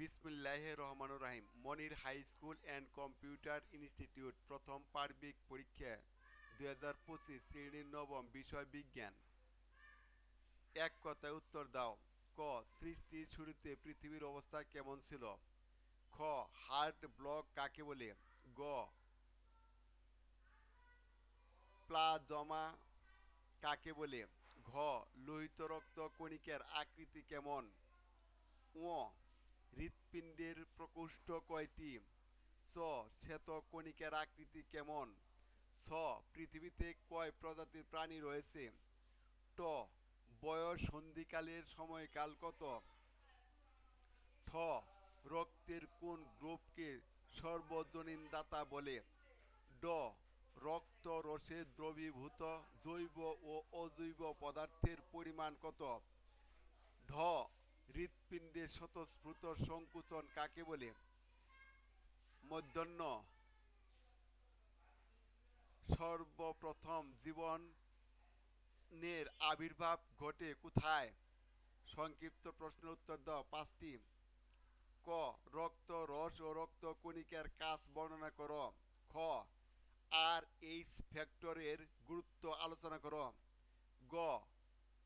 বিসমিল্লাহ রহমান রাহিম। Monir high school and computer institute, প্রথম পার্বিক পরীক্ষা দুই হাজার পঁচিশ, শ্রেণির নবম বিষয় বিজ্ঞান। এক কথায় উত্তর দাও। ক, সৃষ্টির শুরুতে পৃথিবীর অবস্থা কেমন ছিল? খ, হার্ট ব্লক কাকে বলে? গ, প্লাজমা কাকে বলে? ঘ, লোহিত রক্ত কণিকের আকৃতি কেমন? ও হৃৎপিণ্ডের প্রকোষ্ঠ কয়টি? চ শ্বেত কণিকার আকৃতি কেমন? ছ, পৃথিবীতে কয় প্রজাতির প্রাণী রয়েছে? ট, বয়স সন্ধিকালের সময়কাল কত? ঠ রক্তের কোন গ্রুপকে সর্বজনীন দাতা বলে? ড, রক্ত রসে দ্রবীভূত জৈব ও অজৈব পদার্থের পরিমাণ কত? ঢ হৃৎপিণ্ডের স্বতঃস্ফূর্ত সংকুচন কাকে বলে? মধ্যাহ্ন। সর্বপ্রথম জীবনের আবির্ভাব ঘটে কোথায়? সংক্ষিপ্ত প্রশ্নের উত্তর দাও। পাঁচটি। ক, রক্ত, রস ও রক্ত কণিকার কাজ বর্ণনা করো। খ আর এইচ ফ্যাক্টরের গুরুত্ব আলোচনা করো। গ,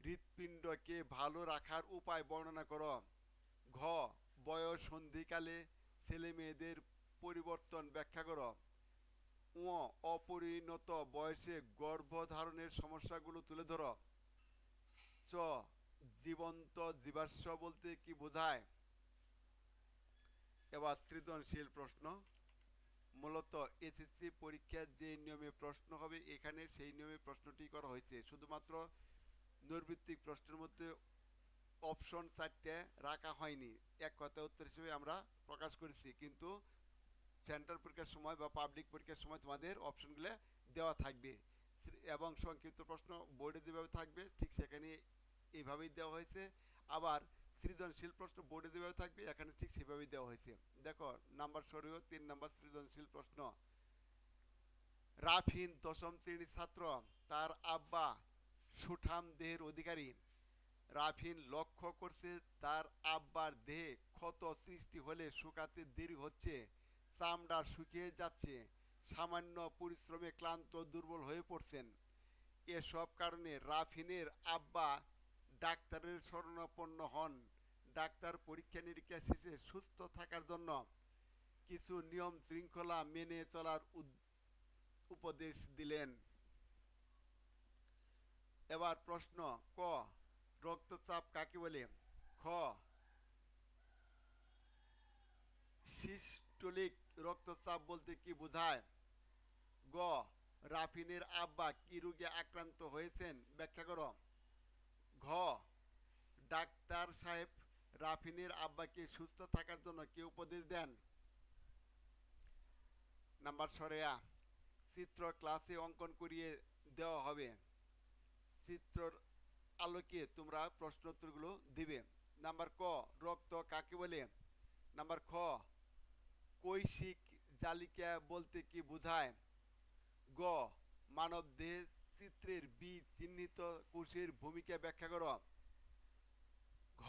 হৃৎপিণ্ডকে ভালো রাখার উপায় বর্ণনা করো। ঘ, বয়স সন্ধিকালে ছেলে মেয়েদের পরিবর্তন ব্যাখ্যা করো। অপরিণত বয়সে গর্ভধারণের সমস্যাগুলো তুলে ধরো। চ, জীবন্ত জীবাশ্ম বলতে কি বোঝায়? এবার সৃজনশীল প্রশ্ন। মূলত এসএসসি পরীক্ষার যে নিয়মে প্রশ্ন হবে, এখানে সেই নিয়মে প্রশ্নটি করা হয়েছে। শুধুমাত্র নৈর্ভিত্তিক প্রশ্নের মধ্যে অপশন চারটে রাখা হয়নি। এক কথা উত্তর হিসেবে আমরা প্রকাশ করেছি, কিন্তু সেন্টার পরীক্ষার সময় বা পাবলিক পরীক্ষার সময় তোমাদের অপশনগুলো দেওয়া থাকবে। এবং সংক্ষিপ্ত প্রশ্ন বোর্ডে যেভাবে থাকবে, ঠিক সেখানে এইভাবেই দেওয়া হয়েছে। আবার সৃজনশীল প্রশ্ন বোর্ডে যেভাবে থাকবে, এখানে ঠিক সেভাবেই দেওয়া হয়েছে। দেখো নাম্বার সরিও তিন নাম্বার সৃজনশীল প্রশ্ন। রাফিন দশম শ্রেণির ছাত্র, তার আব্বা সুঠাম দেহের অধিকারী। রাফিন লক্ষ্য করছে তার আব্বার দেহে ক্ষত সৃষ্টি হলে শুকাতে দেরি হচ্ছে, চামড়া শুকিয়ে যাচ্ছে, সামান্য পরিশ্রমে ক্লান্ত দুর্বল হয়ে পড়ছেন। এসব কারণে রাফিনের আব্বা ডাক্তারের শরণাপন্ন হন। ডাক্তার পরীক্ষা নিরীক্ষা শেষে সুস্থ থাকার জন্য কিছু নিয়ম শৃঙ্খলা মেনে চলার উপদেশ দিলেন। এবার প্রশ্ন, ক? রক্তচাপ কাকে বলে? খ, সিস্টোলিক রক্তচাপ বলতে কি বোঝায়? গ, রাফিনের আব্বা কি রোগে আক্রান্ত হয়েছেন? ব্যাখ্যা করো। ঘ, ডাক্তার সাহেব রাফিনের আব্বাকে সুস্থ থাকার জন্য কি উপদেশ দেন? নাম্বার সরেয়া চিত্র ক্লাসে অঙ্কন করিয়ে দেওয়া হবে। চিত্রর আলোকে তোমরা প্রশ্ন উত্তরগুলো দিবে। নাম্বার ক, রক্ত কাকে বলে? নাম্বার খ, কৈশিক জালিকা বলতে কি বোঝায়? গ, মানব দেহে চিত্রের বি চিহ্নিত কোষের ভূমিকা ব্যাখ্যা করো। ঘ,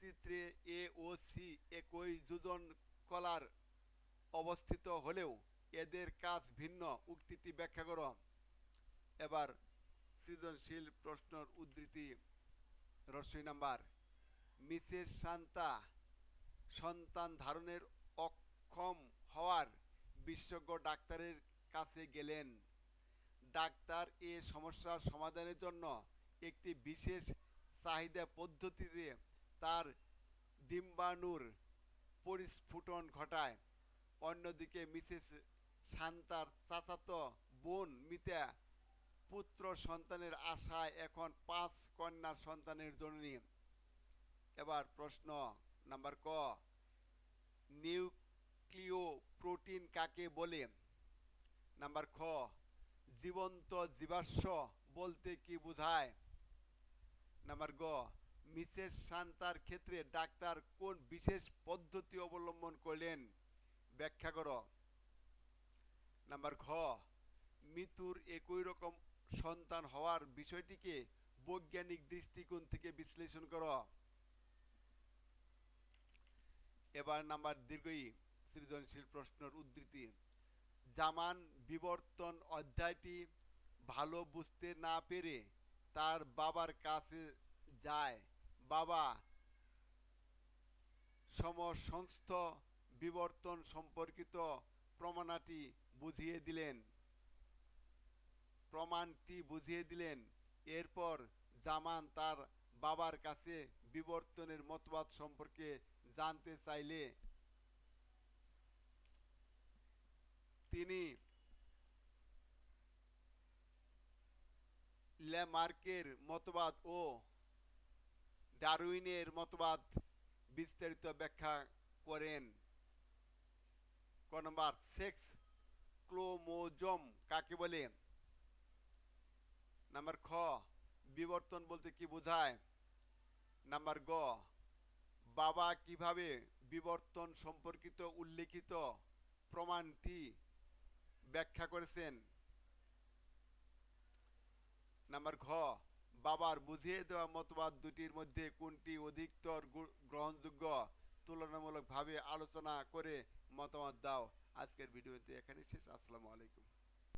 চিত্রে এ ও সি একই যোজন কলার অবস্থিত হলেও এদের কাজ ভিন্ন উক্তিটি ব্যাখ্যা করো। এবার সৃজনশীল প্রশ্নর উদ্ধৃতি রসই নাম্বার, মিসেস শান্তা, সন্তান ধারণের অক্ষম হওয়ার বিশেষজ্ঞ ডাক্তারের কাছে গেলেন। ডাক্তার এ সমস্যার সমাধানের জন্য একটি বিশেষ চাহিদা পদ্ধতিতে তার ডিম্বাণুর পরিস্ফুটন ঘটায়। অন্যদিকে মিসেস শান্তার চাচাতো বোন মিতা পুত্র সন্তানের আশায় এখন পাঁচ কন্যা সন্তানের জননী এবার প্রশ্ন নাম্বার ক নিউক্লিয় প্রোটিন কাকে বলে? নাম্বার খ, জীবন্ত জীবাশ্ম বলতে কি বোঝায়? নাম্বার গ, মিসেস শান্তার ক্ষেত্রে ডাক্তার কোন বিশেষ পদ্ধতি অবলম্বন করলেন? ব্যাখ্যা কর। নাম্বার ঘ মৃত্যুর একই রকম সন্তান হওয়ার বিষয়টিকে বৈজ্ঞানিক দৃষ্টিকোণ থেকে বিশ্লেষণ কর। এবার নাম্বার দীর্ঘই সৃজনশীল প্রশ্নের উদ্ধৃতি। জামান বিবর্তন অধ্যায়টি ভালো বুঝতে না পেরে তার বাবার কাছে যায়। বাবা, সমসংস্থ বিবর্তন সম্পর্কিত প্রমাণাটি বুঝিয়ে দিলেন। প্রমাণটি বুঝিয়ে দিলেন। এরপর জামান তার বাবার কাছে বিবর্তনের মতবাদ সম্পর্কে জানতে চাইলে তিনি ল্যামার্কের মতবাদ ও ডারউইনের মতবাদ বিস্তারিত ব্যাখ্যা করেন। ক নম্বর, সেক্স ক্লোমোজোম কাকে বলে? নাম্বার খ বিবর্তন বলতে কি বোঝায়? নাম্বার গ বাবা কীভাবে বিবর্তন সম্পর্কিত উল্লেখিত প্রমাণটি ব্যাখ্যা করেছেন? নাম্বার ঘ বাবার বুঝিয়ে দেওয়া মতবাদ দুটির মধ্যে কোনটি অধিকতর গ্রহণযোগ্য? তুলনামূলকভাবে আলোচনা করে মতামত দাও। আজকের ভিডিওতে এখানে শেষ। আসসালামু আলাইকুম।